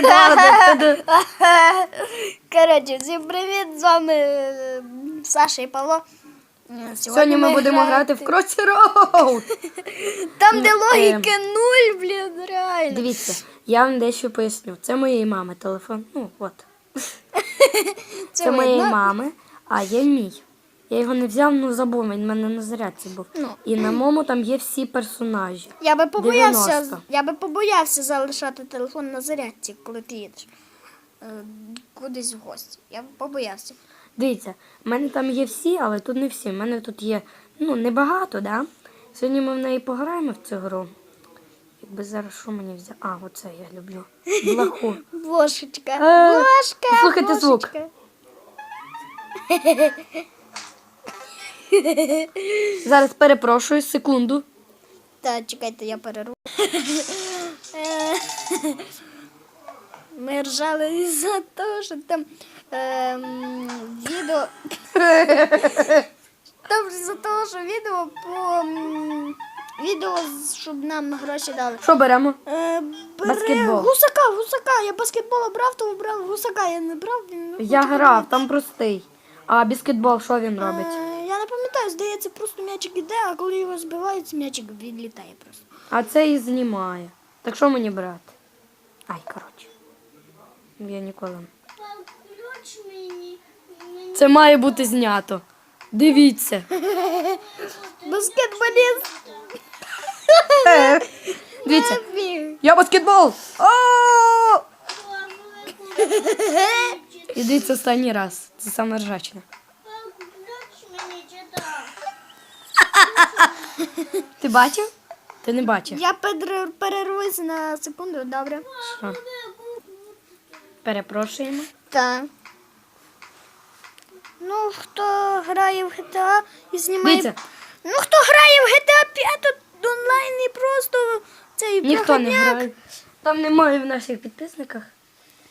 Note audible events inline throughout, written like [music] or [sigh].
[laughs] Коротше, всім привіт! З вами Саша і Павло. Сьогодні ми будемо грати в Crossroad. [laughs] Там, де Ну, логіки нуль, блін, реально. Дивіться, я вам дещо поясню. Це моєї мами телефон. Ну, от. [laughs] Це моєї мами, а є мій. Я його не взяв, ну забув, він в мене на зарядці був. Ну. І на моєму там є всі персонажі. Я би побоявся, 90. я би побоявся залишати телефон на зарядці, коли ти їдеш е, кудись в гості. Я б побоявся. Дивіться, в мене там є всі, але тут не всі. У мене тут є ну, небагато, да? Сьогодні ми в неї пограємо в цю гру. Якби зараз що мені взяти? А, оце я люблю. Блаху. [laughs] Блошечка, Е, блошка, слухайте звук. блошечка. [laughs] Зараз перепрошую, секунду. Та чекайте, я перерву. Е, Ми ржали за те, що там ем, відео. Там за те, що відео по відео, щоб нам гроші дали. Що беремо? Е, бери Баскетбол. Гусака, гусака. Я баскетбола брав, то брав гусака. Я не брав. він Я хоче грав, там простий. А біскетбол, що він робить? Я не пам'ятаю, здається, просто м'ячик іде, а коли його збивають, м'ячик відлітає просто. А це і знімає. Так що мені брати? Ай, коротше. Я ніколи. Це має бути знято. Дивіться. [laughs] Баскетболіст. Дивіться. Я баскетбол! [laughs] І дивіться останній раз. Це саме ржачне. Ти бачив? Ти не бачив. Я перер- перервуся на секунду, добре. Що? Перепрошуємо. Так. Ну, хто грає в GTA і знімає. Дивіться, Ну, хто грає в GTA 5 онлайн і просто цей ніхто не проходняк. грає. Там немає в наших підписниках.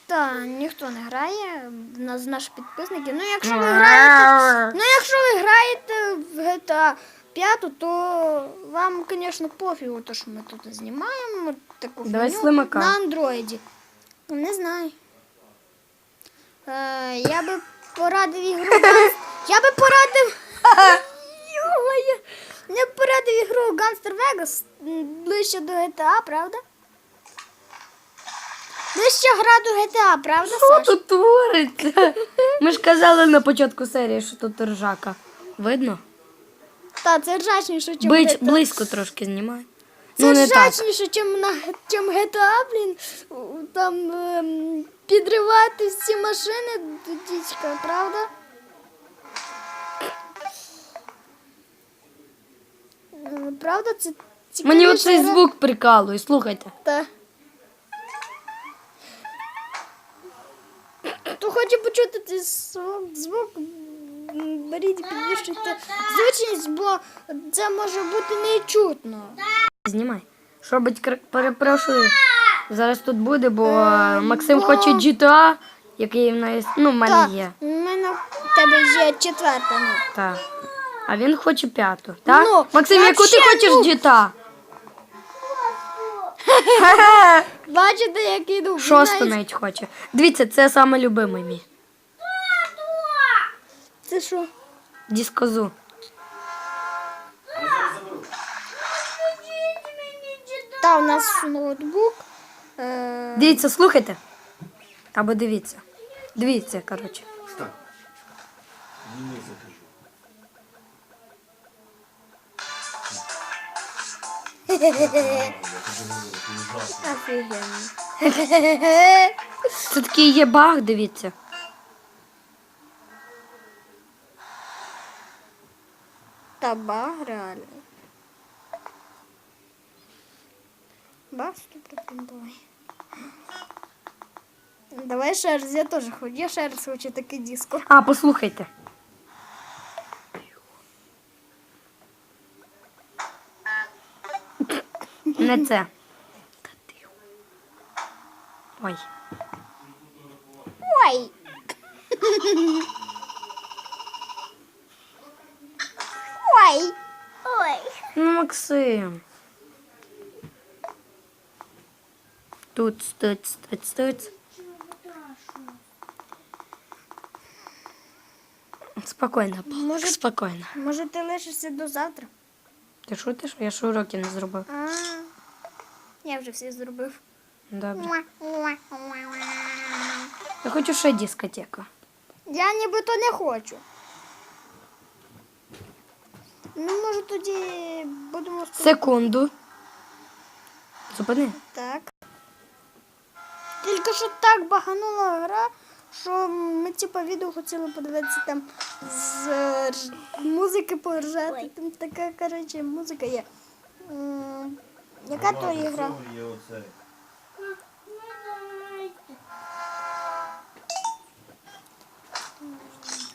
Так, ніхто не грає. У нас наші підписники. Ну, якщо ви граєте. Ну, якщо ви граєте в GTA 5, то вам, звісно, пофігу, то, що ми тут знімаємо таку Давай фігню слимака. на андроїді. Ну, Не знаю. Е, я би порадив ігру. Я би порадив. Йо-моє. [laughs] Я б порадив ігру Gunster Vegas ближче до GTA, правда? Ближче гра до GTA, правда, Що Саш? тут твориться? Ми ж казали на початку серії, що тут ржака. Видно? Та, це ржачніше, чим Бич, GTA. близько трошки знімай. Це ну ржачніше, чим, на, чим GTA, блін. Там ем, підривати всі машини, дідька, правда? Е, Правда, це цікавіше Мені оцей гра- звук прикалує, слухайте. Та. Хто хоче почути цей звук, беріть і підвищуйте звучність, бо це може бути нечутно. Знімай. Що робить, перепрошую. Зараз тут буде, бо е, Максим бо- хоче GTA, який в нас, ну, в мене Так, є. у мене в тебе є четверта. Ну. Так. А він хоче п'яту. Так? Ну, Максим, яку ти хочеш ну. GTA? Бачите, як іду. Шосту навіть хоче. Дивіться, це саме любимий мій. Це що? Дискозу. Та у нас ноутбук. Е, Дивіться, слухайте. Або дивіться. Дивіться, коротше. Так. Мені закажу. Офігенно. Це такий є баг, дивіться. Та баг реально. Баг. Давай ще я теж хочу. Я ще раз хочу таке диско. А, послухайте. Не це. Ой. Ой! Ой. Ой. Ну, Максим. Тут, тут, тут, тут. Спокійно, Може- спокійно. Може ти лишишся до завтра? Ти шутиш? Я ж уроки не зробив. А, я вже все зробив. Добре. Я хочу ще дискотеку. Я нібито не хочу. Ну, може тоді будемо Секунду. Зупини. Так. Тільки що так баганула гра, що ми типа відео хотіли подивитися там з рж- музики поржати. Там така, коротше, музика є. М, Яка то ігра?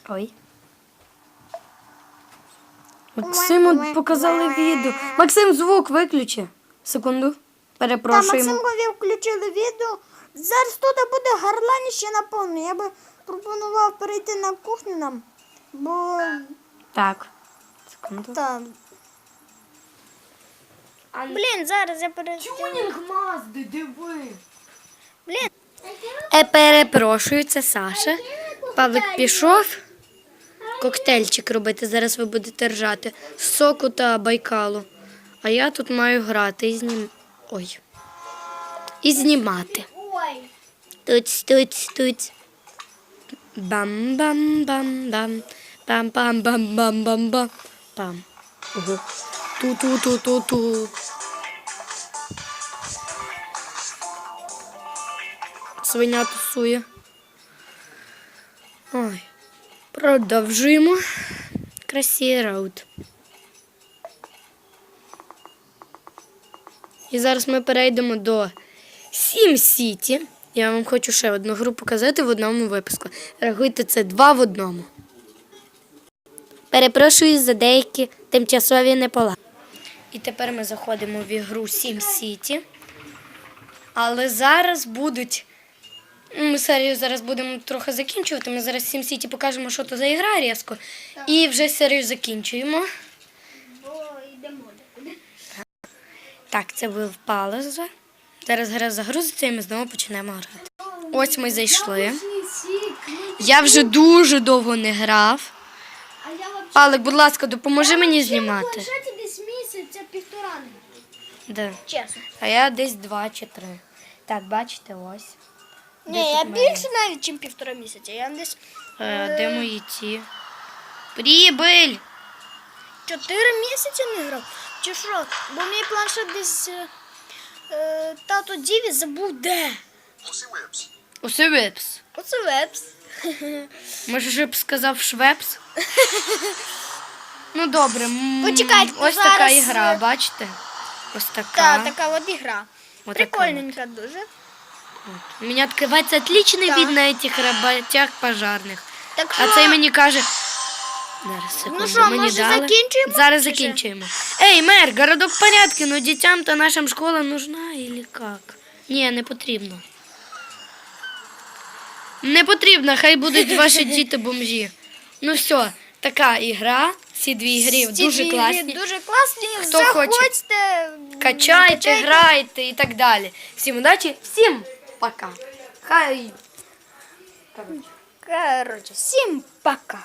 Ой. Максиму показали відео. Максим, звук виключи. Секунду. Та Перепрошуємо. Максимкові включили відео. Зараз тут буде гарланіще наповнено. Я би пропонував перейти на кухню нам, бо Так. Секунду. там. Блін, зараз я перейду. Мазди, диви. Блін. Е, перепрошую, це Саша. Павлик пішов коктейльчик робити. Зараз ви будете ржати. З соку та байкалу. А я тут маю грати і знім... Ой. І знімати. Туць, туць, туць. Бам-бам-бам-бам. Пам-пам-бам-бам-бам-бам. Пам. Ого. Ту-ту-ту-ту-ту. Свиня тусує. Продовжуємо. Красивий раут. І зараз ми перейдемо до Сім Сіті. Я вам хочу ще одну гру показати в одному випуску. Рахуйте, це два в одному. Перепрошую за деякі тимчасові неполадки. І тепер ми заходимо в ігру Сім Сіті. Але зараз будуть. Ми серію зараз будемо трохи закінчувати. Ми зараз Сім Сіті покажемо, що то за ігра різко. І вже серію закінчуємо. Бо йдемо декуди. Так, це був пауза. Зараз гра загрузиться і ми знову почнемо грати. Ось ми зайшли. Я вже дуже довго не грав. Палик, будь ласка, допоможи мені знімати. планшеті десь місяця півтора Чесно. А я десь два чи три. Так, бачите, ось. Ні, я більше навіть, ніж півтора місяця. Я десь Е, де мої ті? Прибиль! чотири місяці не грав. Чи що? Бо мій планшет десь е, е, тато Діві забув де. Усе випс. Оце вебс. [laughs] Може, щоб сказав швепс? Ну добре. м, Почекайте, Ось зараз, така ігра, е, бачите? Ось така. Так, така от ігра. Отака Прикольненька дуже. У меня открывается отличный Да. вид на этих работяг пожарних. Так А що, цей мені каже. Зараз, секунду, Ну що, мені може, дали. закінчуємо? Зараз Чи ще? закінчуємо. Ей, мер, городок порядки, но дітям-то нашим школа нужна или как? Ні, не потрібно. Не потрібно, хай будуть [laughs] ваші діти бомжі. Ну все, така ігра. Ці дві ігри ці дуже дві класні. ігри Дуже класні. Хто хоче, Заходьте. Качайте, грайте і так далі. Всім удачі, всім Пока. Хай. Коротше, всім пока.